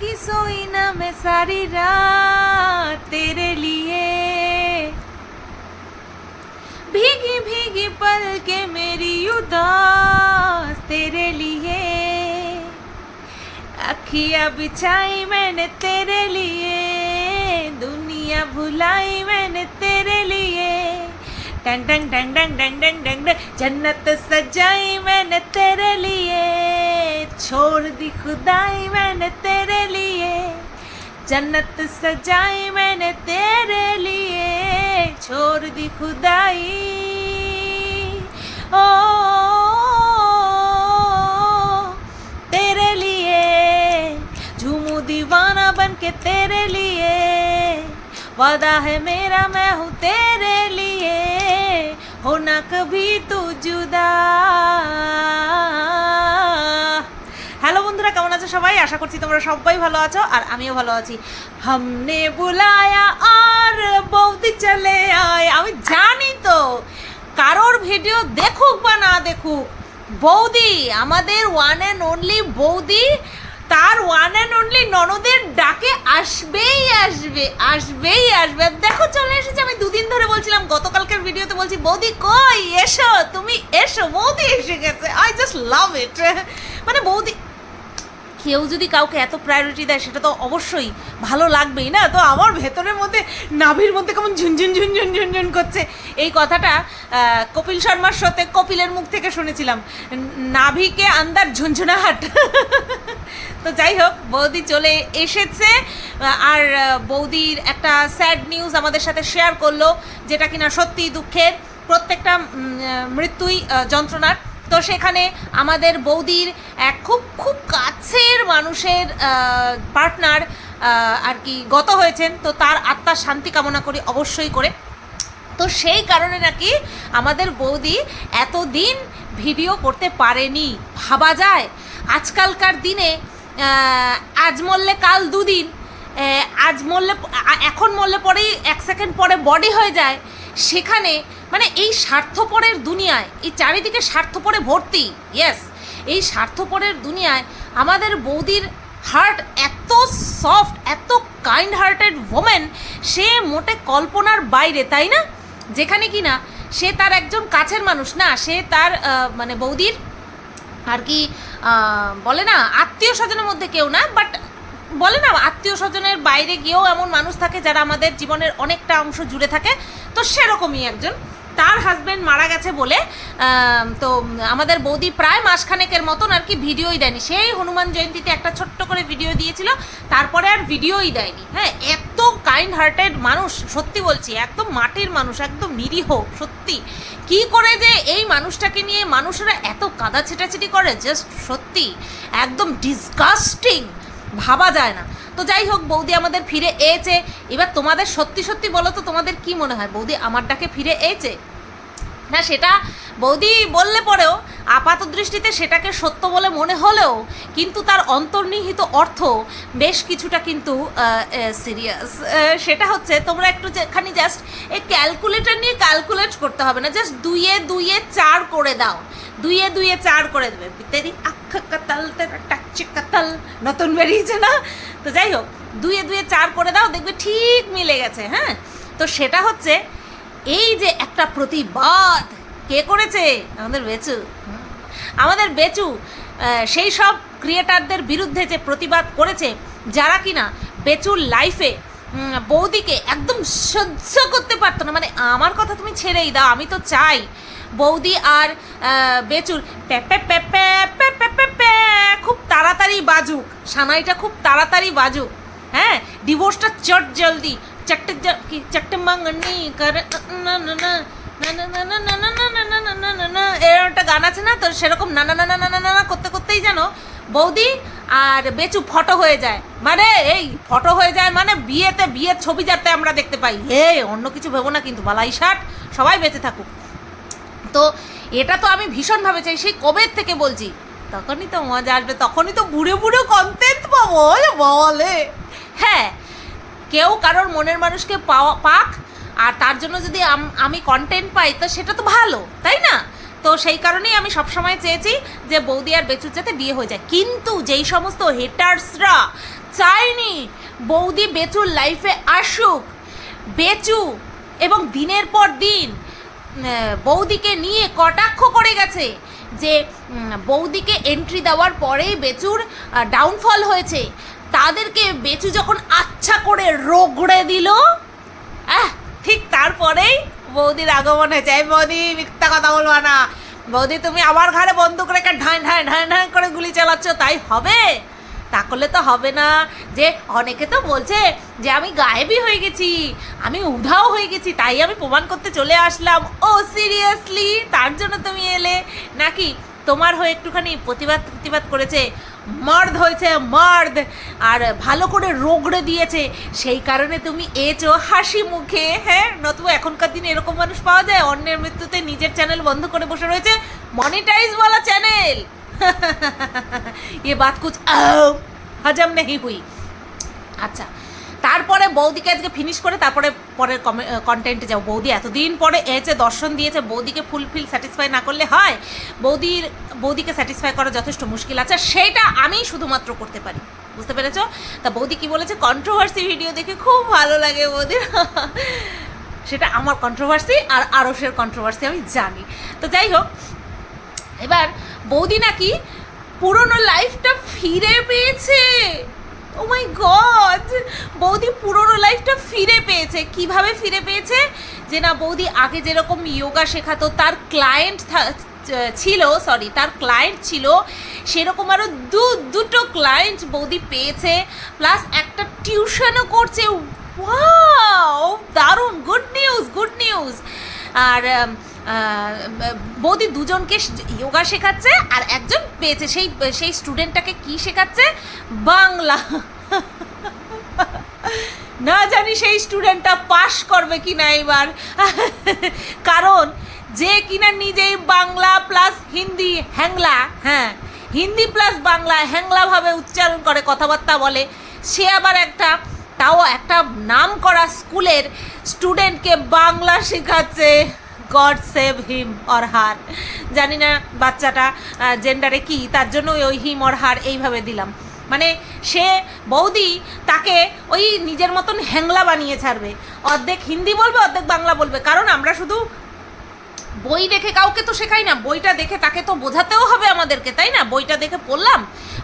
जागी सोई ना मैं सारी रात तेरे लिए। भीगी भीगी पल के मेरी उदास तेरे लिए। अखियाँ बिछाई मैंने तेरे लिए, दुनिया भुलाई मैंने तेरे लिए। टंग टंग टंग टंग टंग टंग टंग जन्नत सजाई मैंने तेरे लिए, छोड़ दी खुदाई मैंने तेरे लिए। जन्नत सजाई मैंने तेरे लिए, छोड़ दी खुदाई। ओ, तेरे लिए, झूमू दीवाना बन के तेरे लिए। वादा है मेरा, मैं हूँ तेरे लिए होना कभी तू जुदा হ্যালো বন্ধুরা কেমন আছো সবাই আশা করছি তোমরা সবাই ভালো আছো আর আমিও ভালো আছি হামনে বুলায়া আর বৌদি চলে আয় আমি জানি তো কারোর ভিডিও দেখুক বা না দেখুক বৌদি আমাদের ওয়ান অ্যান্ড অনলি বৌদি তার ওয়ান অ্যান্ড অনলি ননদের ডাকে আসবেই আসবে আসবেই আসবে। দেখো, চলে এসেছে। আমি দুদিন ধরে বলছিলাম, গতকালকের ভিডিওতে বলছি, বৌদি, কই? এসো, তুমি এসো। বৌদি এসে গেছে। আই জাস্ট লাভ ইট মানে বৌদি কেউ যদি কাউকে এত প্রায়োরিটি দেয়, সেটা তো অবশ্যই ভালো লাগবেই না? তো আমার ভেতরের মধ্যে, নাভির মধ্যে কেমন ঝুনঝুন ঝুনঝুন ঝুনঝুন করছে। এই কথাটা কপিল শর্মার সাথে কপিলের মুখ থেকে শুনেছিলাম। নাভিকে আন্দার ঝুনঝুনাহাট। তো যাই হোক, বৌদি চলে এসেছে আর বৌদির একটা স্যাড নিউজ আমাদের সাথে শেয়ার করল, যেটা কিনা সত্যি দুঃখের। প্রত্যেকটা মৃত্যুই যন্ত্রণার। তো সেখানে আমাদের বৌদির এক খুব খুব কাছের মানুষের পার্টনার আর কি গত হয়েছেন। তো তার আত্মার শান্তি কামনা করি অবশ্যই করে। তো সেই কারণে নাকি আমাদের বৌদি এতদিন ভিডিও করতে পারেনি। ভাবা যায়? আজকালকার দিনে আজ মরলে কাল দুদিন আজ মরলে এখন মরলে পরেই এক সেকেন্ড পরে বডি হয়ে যায়। সেখানে মানে এই স্বার্থপরের দুনিয়ায়, এই চারিদিকে স্বার্থপরে ভর্তি ইয়েস এই স্বার্থপরের দুনিয়ায় আমাদের বৌদির হার্ট এত সফট এত কাইন্ড হার্টেড ওমেন সে মোটে কল্পনার বাইরে, তাই না? যেখানে কি না, সে তার একজন কাছের মানুষ, না, সে তার মানে বৌদির আর কি বলে না, আত্মীয় স্বজনের মধ্যে কেউ না বাট বলে না, আত্মীয় স্বজনের বাইরে গিয়েও এমন মানুষ থাকে যারা আমাদের জীবনের অনেকটা অংশ জুড়ে থাকে। তো সেরকমই একজন। তার হাজব্যান্ড মারা গেছে বলে তো আমাদের বৌদি প্রায় মাসখানেকের মতন আর কি ভিডিওই দেয়নি। সেই হনুমান জয়ন্তীতে একটা ছোট্ট করে ভিডিও দিয়েছিল, তারপরে আর ভিডিওই দেয়নি। হ্যাঁ এত কাইন্ড হার্টেড মানুষ, সত্যি বলছি, একদম মাটির মানুষ, একদম নিরীহ, সত্যি। কি করে যে এই মানুষটাকে নিয়ে মানুষেরা এত কাদা ছেটাছেটি করে জাস্ট সত্যি, একদম ডিসগাস্টিং ভাবা যায় না। তো যাই হোক, বৌদি আমাদের ফিরে এয়েছে। এবার তোমাদের সত্যি সত্যি বলো তো তোমাদের কি মনে হয়? বৌদি আমার ডাকে ফিরে এয়েছে? না, সেটা বৌদি বললে পরেও আপাত দৃষ্টিতে সেটাকে সত্য বলে মনে হলেও কিন্তু তার অন্তর্নিহিত অর্থ বেশ কিছুটা কিন্তু সিরিয়াস সেটা হচ্ছে তোমরা একটু যেখানে জাস্ট এই ক্যালকুলেটর নিয়ে ক্যালকুলেট করতে হবে না জাস্ট দুইয়ে দুইয়ে চার করে দাও। দুইয়ে দুইয়ে চার করে দেবে। তেরি আখ কাতাল টাচ্চি কাতাল, নতুন বেরিয়েছে না? তো যাই হোক, দুইয়ে দুইয়ে চার করে দাও, দেখবে ঠিক মিলে গেছে হ্যাঁ? তো সেটা হচ্ছে এই যে একটা প্রতিবাদ কে করেছে? আমাদের বেচু। আমাদের বেচু সেই সব ক্রিয়েটারদের বিরুদ্ধে যে প্রতিবাদ করেছে, যারা কিনা বেচুর লাইফে বৌদিকে একদম সহ্য করতে পারতো না। মানে আমার কথা তুমি ছেড়েই দাও, আমি তো চাই বৌদি আর বেচুর খুব তাড়াতাড়ি বাজুক। সানাইটা খুব তাড়াতাড়ি বাজুক। হ্যাঁ ডিভোর্সটা চট জলদি। চট্টে জ- কি চট্টে মাঙ্গনি, কর না না না। এরকম একটা গান আছে না তো সেরকম না না না না না না করতে করতেই যেন বৌদি আর বেচু ফটো হয়ে যায় মানে এই ফটো হয়ে যায় মানে বিয়েতে বিয়ের ছবি যাতে আমরা দেখতে পাই হে অন্য কিছু ভেবো না কিন্তু বালাই ষাট সবাই বেঁচে থাকুক তো এটা তো আমি ভীষণভাবে চাই সেই কবে থেকে বলছি তখনই তো মজা আসবে তখনই তো বুড়ে বুড়ে কন্টেন্ট পাবো বলে হ্যাঁ কেউ কারোর মনের মানুষকে পাওয়া পাক আর তার জন্য যদি আমি কন্টেন্ট পাই, তো সেটা তো ভালো, তাই না? তো সেই কারণেই আমি সবসময় চেয়েছি যে বৌদি আর বেচুর যাতে বিয়ে হয়ে যায়। কিন্তু যেই সমস্ত হেটার্সরা চায়নি বৌদি বেচুর লাইফে আসুক, বেচু এবং দিনের পর দিন বৌদিকে নিয়ে কটাক্ষ করে গেছে যে বৌদিকে এন্ট্রি দেওয়ার পরেই বেচুর ডাউনফল হয়েছে। তাদেরকে বেচু যখন আচ্ছা করে রগড়ে দিল, আহ ঠিক তারপরেই বৌদির আগমন হয়েছে। এই বৌদি, মিথ্যা কথা বলবা না। বৌদি, তুমি আমার ঘরে বন্দুক রেখে ঢাঁ ঢাঁ ঢাঁ ঢাঁ করে গুলি চালাচ্ছ, তাই হবে? তা করলে তো হবে না। যে অনেকে তো বলছে যে আমি গায়েবই হয়ে গেছি, আমি উধাও হয়ে গেছি, তাই আমি প্রমাণ করতে চলে আসলাম। ও সিরিয়াসলি তার জন্য তুমি এলে? নাকি তোমার হয়ে একটুখানি প্রতিবাদ প্রতিবাদ করেছে? মর্দ হয়েছে মর্দ আর ভালো করে রোগড়ে দিয়েছে সেই কারণে তুমি এছো হাসি মুখে হ্যাঁ নতুবা এখনকার দিনে এরকম মানুষ পাওয়া যায় অন্যের মৃত্যুতে নিজের চ্যানেল বন্ধ করে বসে রয়েছে মনিটাইজ বলা চ্যানেল ये बात कुछ अहम, हजम नहीं हुई আচ্ছা তারপরে বৌদিকে আজকে ফিনিশ করে তারপরে পরের কন্টেন্টে যাও বৌদি এতদিন পরে এসে দর্শন দিয়েছে, বৌদিকে ফুলফিল স্যাটিসফাই না করলে হয়? বৌদির, বৌদিকে স্যাটিসফাই করা যথেষ্ট মুশকিল আছে, সেটা আমি শুধুমাত্র করতে পারি। বুঝতে পেরেছ? তা বৌদি কি বলেছে? কন্ট্রোভার্সি ভিডিও দেখে খুব ভালো লাগে বৌদির সেটা আমার কন্ট্রোভার্সি আর আরসের কন্ট্রোভার্সি আমি জানি। তো যাই হোক, এবার বৌদি নাকি পুরনো লাইফটা ফিরে পেয়েছে ও মাই গড বৌদি পুরনো লাইফটা পেয়েছে কীভাবে ফিরে পেয়েছে? যে না, বৌদি আগে যেরকম যোগা শেখাতো, তার ক্লায়েন্ট ছিল সরি তার ক্লায়েন্ট ছিল, সেরকম আরও দু, দুটো ক্লায়েন্ট বৌদি পেয়েছে প্লাস একটা টিউশনও করছে। দারুণ গুড নিউজ গুড নিউজ আর বৌদি দুজনকে যোগা শেখাচ্ছে, আর একজন পেয়েছে, সেই সেই স্টুডেন্টটাকে কি শেখাচ্ছে? বাংলা। না জানি সেই স্টুডেন্টটা পাশ করবে কি না এবার। কারণ যে কিনা নিজেই বাংলা প্লাস হিন্দি হ্যাংলা হ্যাঁ হিন্দি প্লাস বাংলা হ্যাংলাভাবে উচ্চারণ করে, কথাবার্তা বলে, সে আবার একটা, তাও একটা নাম করা স্কুলের স্টুডেন্টকে বাংলা শেখাচ্ছে। God save him or her. জানি না বাচ্চাটা জেন্ডারে কি, তার জন্য ওই হিম অর হার এইভাবে দিলাম। মানে সে বৌদি তাকে ওই নিজের মতন হ্যাংলা বানিয়ে ছাড়বে। অর্ধেক হিন্দি বলবে, অর্ধেক বাংলা বলবে। কারণ আমরা শুধু বই দেখে কাউকে তো শেখাই না, বইটা দেখে তাকে তো বোঝাতেও হবে আমাদেরকে, তাই না? বইটা দেখে পড়লাম,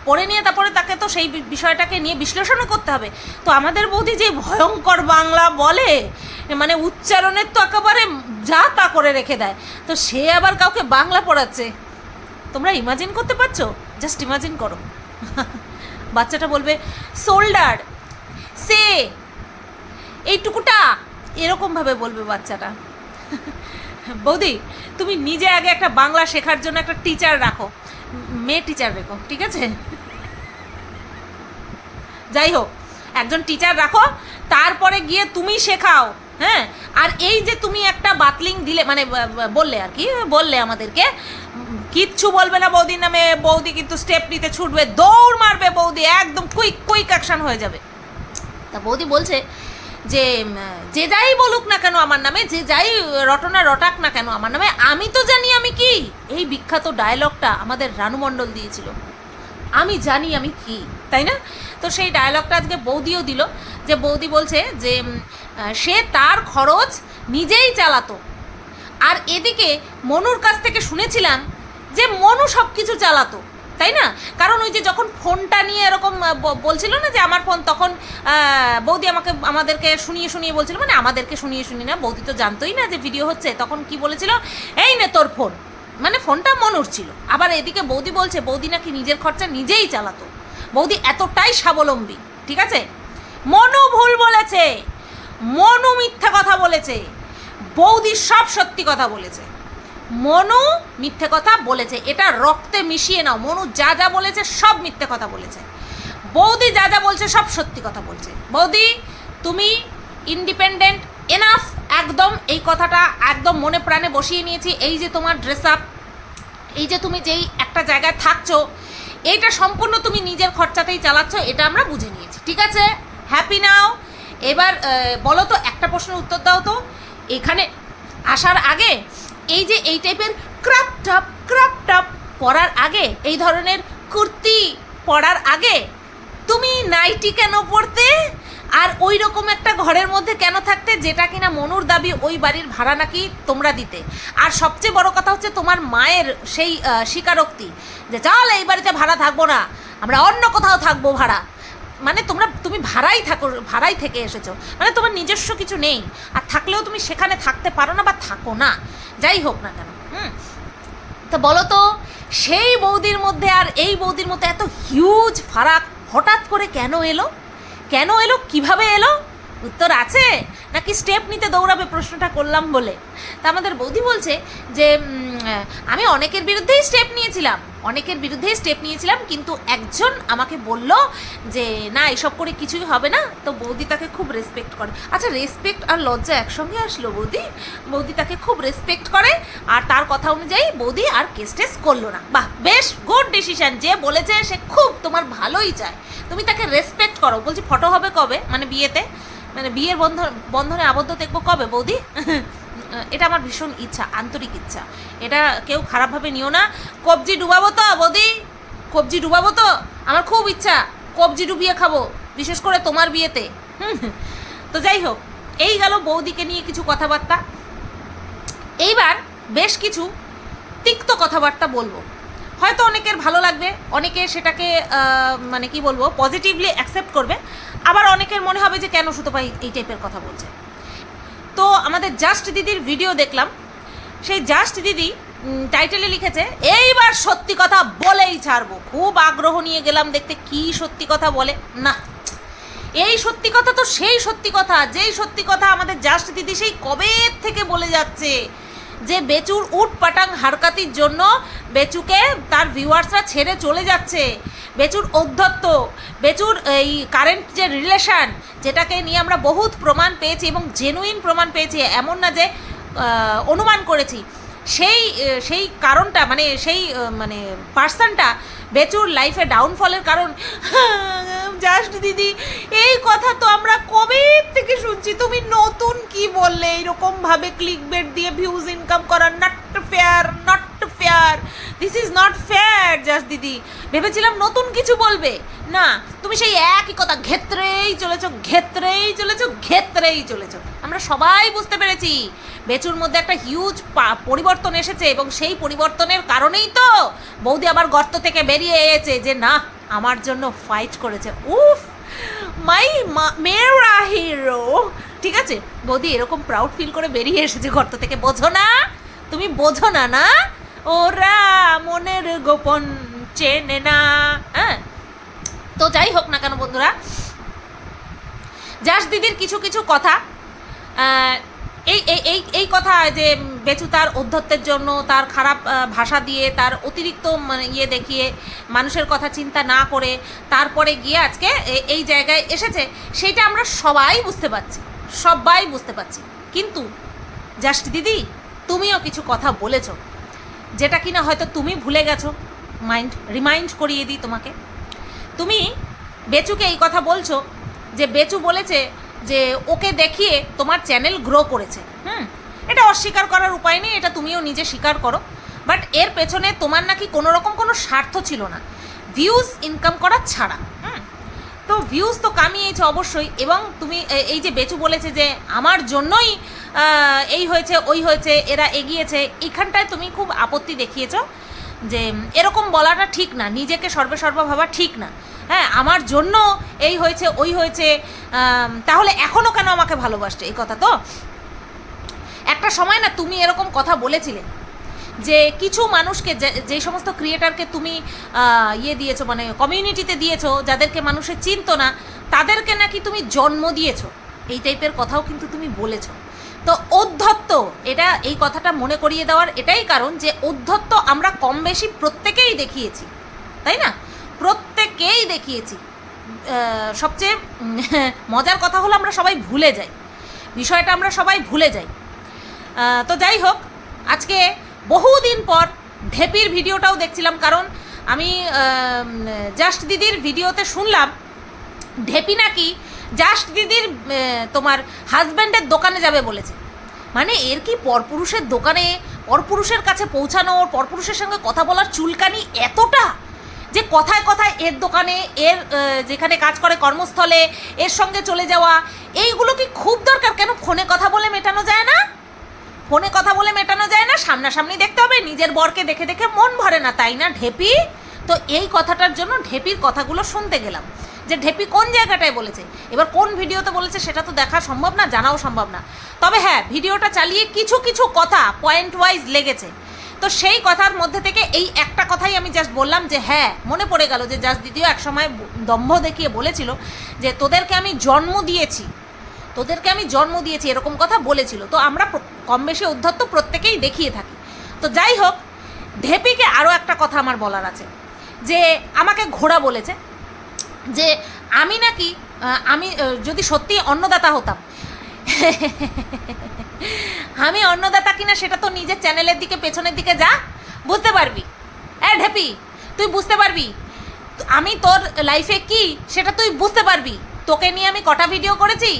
পড়ে নিয়ে তারপরে তাকে তো সেই বিষয়টাকে নিয়ে বিশ্লেষণও করতে হবে। তো আমাদের বৌদি যে ভয়ঙ্কর বাংলা বলে মানে উচ্চারণের তো একেবারে যা তা করে রেখে দেয়। তো সে আবার কাউকে বাংলা পড়াচ্ছে। তোমরা ইমাজিন করতে পারছ? জাস্ট ইমাজিন করো। বাচ্চাটা বলবে সোল্ডার সে এইটুকুটা এরকমভাবে বলবে বাচ্চাটা। বৌদি, তুমি নিজে আগে একটা বাংলা শেখার জন্য একটা টিচার রাখো। মেয়ে টিচার রেখো, ঠিক আছে? যাই হোক, একজন টিচার রাখো, তারপরে গিয়ে তুমি শেখাও। হ্যাঁ? আর এই যে তুমি একটা বাতলিং দিলে মানে বললে আর কি, বললে আমাদেরকে, কিচ্ছু বলবে না বৌদির নামে, বৌদি কিন্তু স্টেপ নিতে ছুটবে, দৌড় মারবে বৌদি, একদম কুইক কুইক অ্যাকশন হয়ে যাবে। তা বৌদি বলছে যে যে যাই বলুক না কেন আমার নামে, যে যাই রটনা রটাক না কেন আমার নামে, আমি তো জানি আমি কি। এই বিখ্যাত ডায়লগটা আমাদের রানু মণ্ডল দিয়েছিল। আমি জানি আমি কি, তাই না? তো সেই ডায়লগটা আজকে বৌদিও দিল, যে বৌদি বলছে যে সে তার খরচ নিজেই চালাতো। আর এদিকে মনুর কাছ থেকে শুনেছিলাম যে মনু সব কিছু চালাতো, তাই না? কারণ ওই যে যখন ফোনটা নিয়ে এরকম বলছিল না যে আমার ফোন, তখন বৌদি আমাকে, আমাদেরকে শুনিয়ে শুনিয়ে বলছিল মানে আমাদেরকে শুনিয়ে শুনিয়ে না, বৌদি তো জানতোই না যে ভিডিও হচ্ছে, তখন কি বলেছিল, এই নে তোর ফোন। মানে ফোনটা মনুর ছিল। আবার এদিকে বৌদি বলছে, বৌদি নাকি নিজের খরচা নিজেই চালাতো। বৌদি এতটাই স্বাবলম্বী, ঠিক আছে? মনু ভুল বলেছে। মনু মিথ্যা কথা বলেছে। বৌদি সব সত্যি কথা বলেছে। মনু মিথ্যে কথা বলেছে। এটা রক্তে মিশিয়ে নাও। মনু যা যা বলেছে সব মিথ্যে কথা বলেছে। বৌদি যা যা বলছে সব সত্যি কথা বলছে। বৌদি, তুমি ইন্ডিপেন্ডেন্ট এনাফ একদম এই কথাটা একদম মনে প্রাণে বসিয়ে নিয়েছি। এই যে তোমার ড্রেস আপ এই যে তুমি যেই একটা জায়গায় থাকছো, এইটা সম্পূর্ণ তুমি নিজের খরচাতেই চালাচ্ছ, এটা আমরা বুঝে নিয়েছি। ঠিক আছে? হ্যাপি নাও এবার বলো তো, একটা প্রশ্নের উত্তর দাও তো। এখানে আসার আগে এই যে এই টাইপের ক্রাপ টপ ক্রাপ টপ পরার আগে, এই ধরনের কুর্তি পরার আগে তুমি নাইটি কেন পরতে? আর ওই রকম একটা ঘরের মধ্যে কেন থাকতে যেটা কিনা মনুর দাবি ওই বাড়ির ভাড়া নাকি তোমরা দিতে? আর সবচেয়ে বড় কথা হচ্ছে তোমার মায়ের সেই স্বীকারোক্তি যে, চল এই বাড়িতে ভাড়া থাকব না, আমরা অন্য কোথাও থাকব ভাড়া। মানে তোমরা, তুমি ভাড়াই থাকো, ভাড়াই থেকে এসেছ। মানে তোমার নিজস্ব কিছু নেই। আর থাকলেও তুমি সেখানে থাকতে পারো না বা থাকো না। যাই হোক না কেন, হুম? তো বলো তো, সেই বৌদির মধ্যে আর এই বৌদির মধ্যে এত হিউজ ফারাক হঠাৎ করে কেন এলো? কেন এলো? কীভাবে এলো? উত্তর আছে? নাকি স্টেপ নিতে দৌড়াবে প্রশ্নটা করলাম বলে? তা আমাদের বৌদি বলছে যে আমি অনেকের বিরুদ্ধেই স্টেপ নিয়েছিলাম। অনেকের বিরুদ্ধেই স্টেপ নিয়েছিলাম, কিন্তু একজন আমাকে বলল যে, না, এসব করে কিছুই হবে না। তো বৌদি তাকে খুব রেসপেক্ট করে। আচ্ছা রেসপেক্ট আর লজ্জা একসঙ্গে আসলো বৌদি? বৌদি তাকে খুব রেসপেক্ট করে আর তার কথা অনুযায়ী বৌদি আর কেস টেস করল না। বাহ, বেশ গুড ডিসিশন যে বলেছে সে খুব তোমার ভালোই চায়। তুমি তাকে রেসপেক্ট করো। বলছি, ফটো হবে কবে? মানে বিয়েতে। মানে বিয়ের বন্ধন, বন্ধনে আবদ্ধ দেখব কবে বৌদি? এটা আমার ভীষণ ইচ্ছা, আন্তরিক ইচ্ছা। এটা কেউ খারাপভাবে নিও না। কবজি ডুবাবো তো, বৌদি? কবজি ডুবাবো তো? আমার খুব ইচ্ছা, কবজি ডুবিয়ে খাব, বিশেষ করে তোমার বিয়েতে। হুম তো যাই হোক, এই গেল বৌদিকে নিয়ে কিছু কথাবার্তা। এইবার বেশ কিছু তিক্ত কথাবার্তা বলব। হয়তো অনেকের ভালো লাগবে, অনেকে সেটাকে মানে কি বলব পজিটিভলি অ্যাকসেপ্ট করবে। আবার অনেকের মনে হবে যে কেন সুতপাই এই টাইপের কথা বলছে। তো আমাদের জাস্ট দিদির ভিডিও দেখলাম। সেই জাস্ট দিদি টাইটেলে লিখেছে, এইবার সত্যি কথা বলেই ছাড়বো। খুব আগ্রহ নিয়ে গেলাম দেখতে, কি সত্যি কথা বলে? না। এই সত্যি কথা তো সেই সত্যি কথা, যেই সত্যি কথা আমাদের জাস্ট দিদি সেই কবে থেকে বলে যাচ্ছে যে বেচুর উট পাটাং হারকাতির জন্য বেচুকে তার ভিউয়ার্সরা ছেড়ে চলে যাচ্ছে। বেচুর ঔদ্ধত্য বেচুর এই কারেন্ট যে রিলেশন যেটাকে নিয়ে আমরা বহুত প্রমাণ পেয়েছি এবং জেনুইন প্রমাণ পেয়েছি, এমন না যে অনুমান করেছি। সেই সেই কারণটা মানে সেই মানে পার্সনটা বেচুর লাইফে ডাউনফলের কারণ, জাস্ট দিদি, এই কথা তো আমরা কবে থেকে শুনছি? তুমি নতুন কি বললে? এইরকম ভাবে ক্লিক বেট দিয়ে ভিউজ ইনকাম করা not fair not fair this is not just দিদি। ভেবেছিলাম নতুন কিছু বলবে। না, তুমি সেই একই কথা, ঘেত্রেই চলেছো ঘেত্রেই চলেছো ঘেত্রেই চলেছো। আমরা সবাই বুঝতে পেরেছি। বেচুর মধ্যে একটা হিউজ পরিবর্তন এসেছে এবং সেই পরিবর্তনের কারণেই তো বৌদি আবার গর্ত থেকে বেরিয়ে এসেছে যে, না, আমার জন্য ফাইট করেছে। উফ মাই মেয়েরা হিরো ঠিক আছে? বৌদি এরকম প্রাউড ফিল করে বেরিয়ে এসেছে গর্ত থেকে। বোঝো না? তুমি বোঝো না না? ওরা মনের গোপন চেনে না। হ্যাঁ? তো যাই হোক না কেন বন্ধুরা, জাস দিদির কিছু কিছু কথা এই এই এই কথা যে বেচু তার অধ্যত্বের জন্য, তার খারাপ ভাষা দিয়ে, তার অতিরিক্ত মানে ইয়ে দেখিয়ে, মানুষের কথা চিন্তা না করে, তারপরে গিয়ে আজকে এই জায়গায় এসেছে, সেটা আমরা সবাই বুঝতে পারছি, সবাই বুঝতে পারছি। কিন্তু জাস্ট দিদি, তুমিও কিছু কথা বলেছ। যেটা কিনা হয়তো তুমি ভুলে গেছো। মাইন্ড রিমাইন্ড করিয়ে দিই তোমাকে। তুমি বেচুকে এই কথা বলছো যে বেচু বলেছে যে ওকে দেখিয়ে তোমার চ্যানেল গ্রো করেছে। হুম, এটা অস্বীকার করার উপায় নেই, এটা তুমিও নিজে স্বীকার করো। বাট এর পেছনে তোমার নাকি কোনো রকম কোনো স্বার্থ ছিল না। ভিউজ ইনকাম করা ছাড়া। তো ভিউজ তো কামিয়েছে অবশ্যই এবং তুমি এই যে বেচু বলেছে যে আমার জন্যই এই হয়েছে, ওই হয়েছে, এরা এগিয়েছে, এখানটায় তুমি খুব আপত্তি দেখিয়েছো যে এরকম বলাটা ঠিক না, নিজেকে সর্বে সর্বা ভাবা ঠিক না। হ্যাঁ আমার জন্য এই হয়েছে, ওই হয়েছে তাহলে এখনও কেন আমাকে ভালোবাসছে? এই কথা তো? একটা সময় না তুমি এরকম কথা বলেছিলে। যে কিছু মানুষকে, যে সমস্ত ক্রিয়েটারকে তুমি ইয়ে দিয়েছ মানে কমিউনিটিতে দিয়েছ, যাদেরকে মানুষে চিনতো না, তাদেরকে নাকি তুমি জন্ম দিয়েছ। এই টাইপের কথাও কিন্তু তুমি বলেছ। তো অধ্যত্ত, এটা, এই কথাটা মনে করিয়ে দেওয়ার এটাই কারণ যে অধ্যত্ত আমরা কম বেশি প্রত্যেকেই দেখিয়েছি, তাই না? প্রত্যেকেই দেখিয়েছি। সবচেয়ে মজার কথা হলো আমরা সবাই ভুলে যাই। বিষয়টা আমরা সবাই ভুলে যাই। তো যাই হোক, আজকে বহুদিন পর ঢেপির ভিডিওটাও দেখছিলাম, কারণ আমি জাস্ট দিদির ভিডিওতে শুনলাম ঢেপি নাকি জাস্ট দিদির তোমার হাজব্যান্ডের দোকানে যাবে বলেছে। মানে এর কি পরপুরুষের দোকানে পরপুরুষের কাছে পৌঁছানোর পরপুরুষের সঙ্গে কথা বলার চুলকানি এতটা যে কথায় কথায় এর দোকানে, এর যেখানে কাজ করে কর্মস্থলে, এর সঙ্গে চলে যাওয়া, এইগুলো কি খুব দরকার? কেন ফোনে কথা বলে মেটানো যায় না? ফোনে কথা বলে মেটানো যায় না, সামনাসামনি দেখতে হবে, নিজের বরকে দেখে দেখে মন ভরে না, তাই না, ঢেপি? তো এই কথাটার জন্য ঢেপির কথাগুলো শুনতে গেলাম। যে ঢেপি কোন জায়গাটায় বলেছে? এবার কোন ভিডিওতে বলেছে সেটা তো দেখা সম্ভব না, জানাও সম্ভব না। তবে হ্যাঁ ভিডিওটা চালিয়ে কিছু কিছু কথা পয়েন্ট ওয়াইজ লেগেছে। তো সেই কথার মধ্যে থেকে এই একটা কথাই আমি জাস্ট বললাম যে হ্যাঁ মনে পড়ে গেল যে জাস্ট দ্বিতীয় একসময় দম্ভ দেখিয়ে বলেছিল যে তোদেরকে আমি জন্ম দিয়েছি। তোদেরকে আমি জন্ম দিয়েছি, এরকম কথা বলেছিল। তো আমরা কম বেশি উদ্ধত্ত প্রত্যেকেই দেখিয়ে থাকি। তো যাই হোক ঢেপিকে আরও একটা কথা আমার বলার আছে। যে আমাকে ঘোড়া বলেছে যে আমি নাকি আমি যদি সত্যি অন্নদাতা হতাম। আমি অন্নদাতা কিনা সেটা তো নিজের চ্যানেলের দিকে, পেছনের দিকে যা, বুঝতে পারবি। এ ঢেপি তুই বুঝতে পারবি। আমি তোর লাইফে কি সেটা তুই বুঝতে পারবি। তোকে নিয়ে আমি কটা ভিডিও করেছি?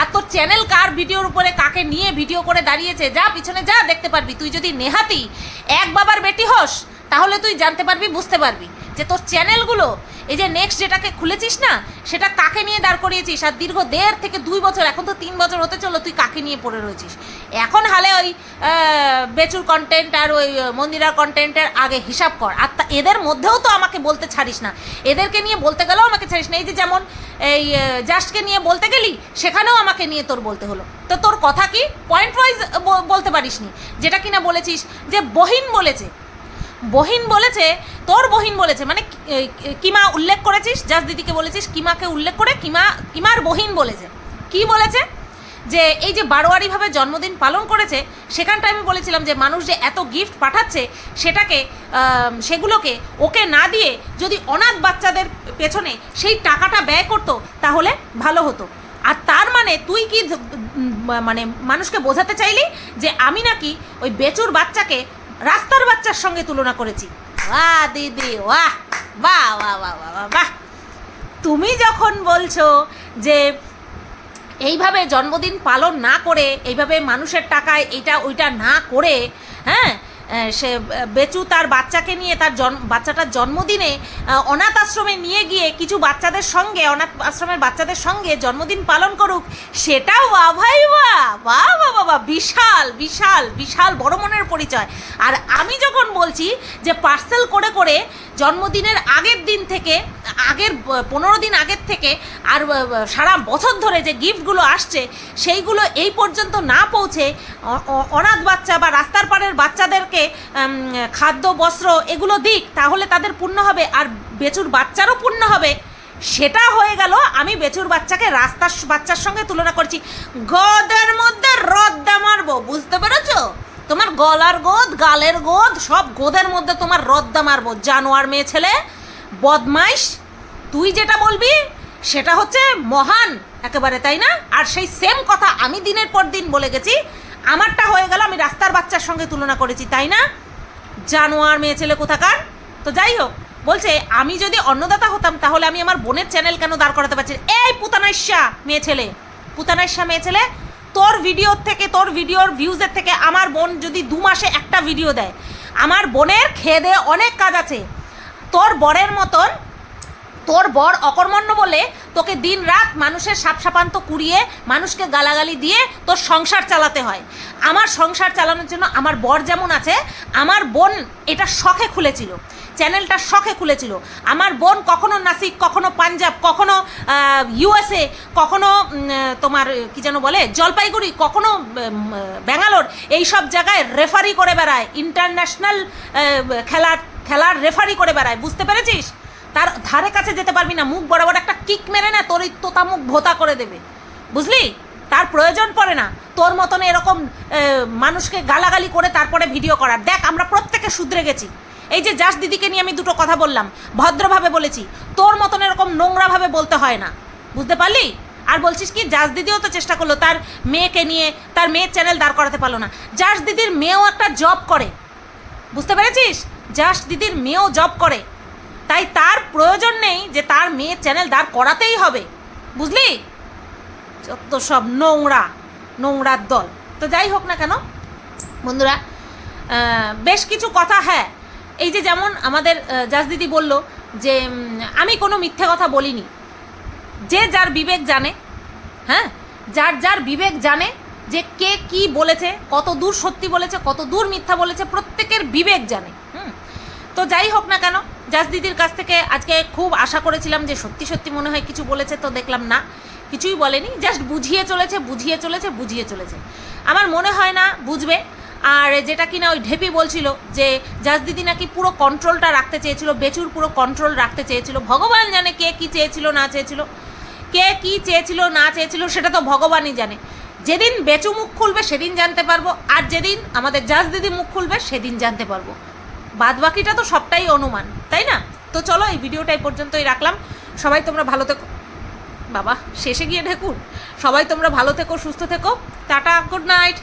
আর তোর চ্যানেল কার ভিডিওর উপরে কাকে নিয়ে ভিডিও করে দাঁড়িয়েছে? যা, পিছনে যা, দেখতে পারবি। তুই যদি নেহাতি এক বাবার বেটি হস, তাহলে তুই জানতে পারবি, বুঝতে পারবি যে তোর চ্যানেলগুলো এই যে নেক্সট যেটাকে খুলেছিস না, সেটা কাকে নিয়ে দাঁড় করিয়েছিস? আর দীর্ঘ দেড় থেকে দুই বছর, এখন তো তিন বছর হতে চলো তুই কাকে নিয়ে পড়ে রয়েছিস? এখন হালে ওই বেচুর কন্টেন্ট আর ওই মন্দিরার কন্টেন্টের আগে হিসাব কর। আর তা, এদের মধ্যেও তো আমাকে বলতে ছাড়িস না। এদেরকে নিয়ে বলতে গেলেও আমাকে ছাড়িস না। এই যে যেমন, এই জাস্টকে নিয়ে বলতে গেলি, সেখানেও আমাকে নিয়ে তোর বলতে হলো। তো তোর কথা কি পয়েন্ট ওয়াইজ বলতে পারিস নি যেটা কিনা বলেছিস যে বহিন বলেছে। বহিন বলেছে, তোর বহিন বলেছে মানে কিমা উল্লেখ করেছিস? জাস দিদিকে বলেছিস, কিমাকে উল্লেখ করে কিমা, কিমার বহিন বলেছে। কি বলেছে? যে এই যে বারোয়ারিভাবে জন্মদিন পালন করেছে সেখানটা আমি বলেছিলাম যে মানুষ যে এত গিফট পাঠাচ্ছে, সেটাকে সেগুলোকে ওকে না দিয়ে যদি অনাথ বাচ্চাদের পেছনে সেই টাকাটা ব্যয় করতো, তাহলে ভালো হতো। আর তার মানে তুই কি মানে মানুষকে বোঝাতে চাইলি যে আমি নাকি ওই বেচুর বাচ্চাকে রাস্তার বাচ্চার সঙ্গে তুলনা করেছি। বাহ, দিদি, বাহ বাহ বাহ বাহ বাহ বাহ তুমি যখন বলছো যে এইভাবে জন্মদিন পালন না করে, এইভাবে মানুষের টাকায় এইটা, ওইটা না করে হ্যাঁ সে বেচু তার বাচ্চাকে নিয়ে তার জন্ম বাচ্চাটার জন্মদিনে অনাথ আশ্রমে নিয়ে গিয়ে কিছু বাচ্চাদের সঙ্গে, অনাথ আশ্রমের বাচ্চাদের সঙ্গে জন্মদিন পালন করুক, সেটাও বা, ভাই বা বা বা বাবা বিশাল বিশাল বিশাল বড় মনের পরিচয়। আর আমি যখন বলছি যে পার্সেল করে করে জন্মদিনের আগের দিন থেকে, আগের পনেরো দিন আগের থেকে, আর ব- ব- সারা বছর ধরে যে গিফটগুলো আসছে, সেইগুলো এই পর্যন্ত না পৌঁছে অনাথ বাচ্চা বা রাস্তার পাড়ের বাচ্চাদেরকে উম, খাদ্য বস্ত্র এগুলো দিক তাহলে তাদের পূর্ণ হবে। আর বেচুর বাচ্চারও পূর্ণ হবে। সেটা হয়ে গেল আমি বেচুর বাচ্চাকে রাস্তার বাচ্চার সঙ্গে তুলনা করছি। গদের মধ্যে রদ্দা মারবো বুঝতে পেরেছ? তোমার গলার গোদ গালের গোদ সব গোদের মধ্যে তোমার রদ্দা মারবো। জানোয়ার মেয়ে ছেলে বদমাইশ তুই যেটা বলবি সেটা হচ্ছে মহান একেবারে তাই না? আর সেই সেম কথা আমি দিনের পর দিন বলে গেছি। আমারটা হয়ে গেল, আমি রাস্তার বাচ্চার সঙ্গে তুলনা করেছি, তাই না? জানোয়ার মেয়ে ছেলে কোথাকার? তো যাই হোক, বলছে, আমি যদি অন্নদাতা হতাম, তাহলে আমি আমার বোনের চ্যানেল কেন দাঁড় করাতে পারছি এই পুতানাইশা মেয়ে ছেলে পুতানাইশা মেয়ে ছেলে, তোর ভিডিওর থেকে, তোর ভিডিওর ভিউজের থেকে আমার বোন যদি দু মাসে একটা ভিডিও দেয়, আমার বোনের খেয়ে দেয়ে অনেক কাজ আছে, তোর বরের মতন তোর বর অকর্মণ্য বলে তোকে দিন রাত মানুষের সাপসাপান্ত কুড়িয়ে, মানুষকে গালাগালি দিয়ে তোর সংসার চালাতে হয়। আমার সংসার চালানোর জন্য আমার বর যেমন আছে, আমার বোন এটা শখে খুলেছিল। চ্যানেলটা শখে খুলেছিল। আমার বোন কখনো নাসিক, কখনো পাঞ্জাব, কখনো ইউএসএ, কখনো তোমার, কি যেন বলে, জলপাইগুড়ি, কখনো ব্যাঙ্গালোর, এই সব জায়গায় রেফারি করে বেড়ায়। ইন্টারন্যাশনাল খেলার খেলার রেফারি করে বেড়ায়। বুঝতে পেরেছিস? তার ধারে কাছে যেতে পারবি না। মুখ বরাবর একটা কিক মেরে না, তোর তোতা মুখ ভোতা করে দেবে। বুঝলি? তার প্রয়োজন পড়ে না। তোর মতন এরকম মানুষকে গালাগালি করে তারপরে ভিডিও করার। দেখ, আমরা প্রত্যেকে শুধরে গেছি। এই যে জাস দিদিকে নিয়ে আমি দুটো কথা বললাম, ভদ্রভাবে বলেছি। তোর মতন এরকম নোংরাভাবে বলতে হয় না। বুঝতে পারলি? আর বলছিস কি জাস দিদিও তো চেষ্টা করল, তার মেয়েকে নিয়ে, তার মেয়ের চ্যানেল দাঁড় করাতে পারল না। জাস দিদির মেয়েও একটা জব করে। বুঝতে পেরেছিস? জাস্ট দিদির মেয়েও জব করে। তাই তার প্রয়োজন নেই যে তার মেয়ের চ্যানেল দাঁড় করাতেই হবে। বুঝলি? যত সব নোংরা, নোংরার দল। তো যাই হোক না কেন, বন্ধুরা বেশ কিছু কথা হ্যাঁ এই যে যেমন আমাদের জাজ দিদি বলল যে আমি কোনো মিথ্যে কথা বলিনি। যে যার বিবেক জানে হ্যাঁ যার যার বিবেক জানে যে কে কি বলেছে, কত দূর সত্যি বলেছে, কত দূর মিথ্যা বলেছে, প্রত্যেকের বিবেক জানে। হুম, তো যাই হোক না কেন জাজ দিদির কাছ থেকে আজকে খুব আশা করেছিলাম যে সত্যি সত্যি মনে হয় কিছু বলেছে তো দেখলাম না। কিছুই বলেনি, জাস্ট বুঝিয়ে চলেছে বুঝিয়ে চলেছে বুঝিয়ে চলেছে। আমার মনে হয় না, বুঝবে। আর যেটা কিনা ওই ঢেপি বলছিল যে জাজ দিদি নাকি পুরো কন্ট্রোলটা রাখতে চেয়েছিল, বেচুর পুরো কন্ট্রোল রাখতে চেয়েছিল। ভগবান জানে কে কি চেয়েছিল, না চেয়েছিল। কে কি চেয়েছিল, না চেয়েছিল, সেটা তো ভগবানই জানে। যেদিন বেচু মুখ খুলবে, সেদিন জানতে পারব। আর যেদিন আমাদের জাজ দিদি মুখ খুলবে, সেদিন জানতে পারব। বাদ বাকিটা তো সবটাই অনুমান, তাই না? তো চলো এই ভিডিওটা এই পর্যন্তই রাখলাম। সবাই তোমরা ভালো থেকো। বাবা, শেষে গিয়ে ঢেকুর। সবাই তোমরা ভালো থেকো, সুস্থ থেকো। Tata good night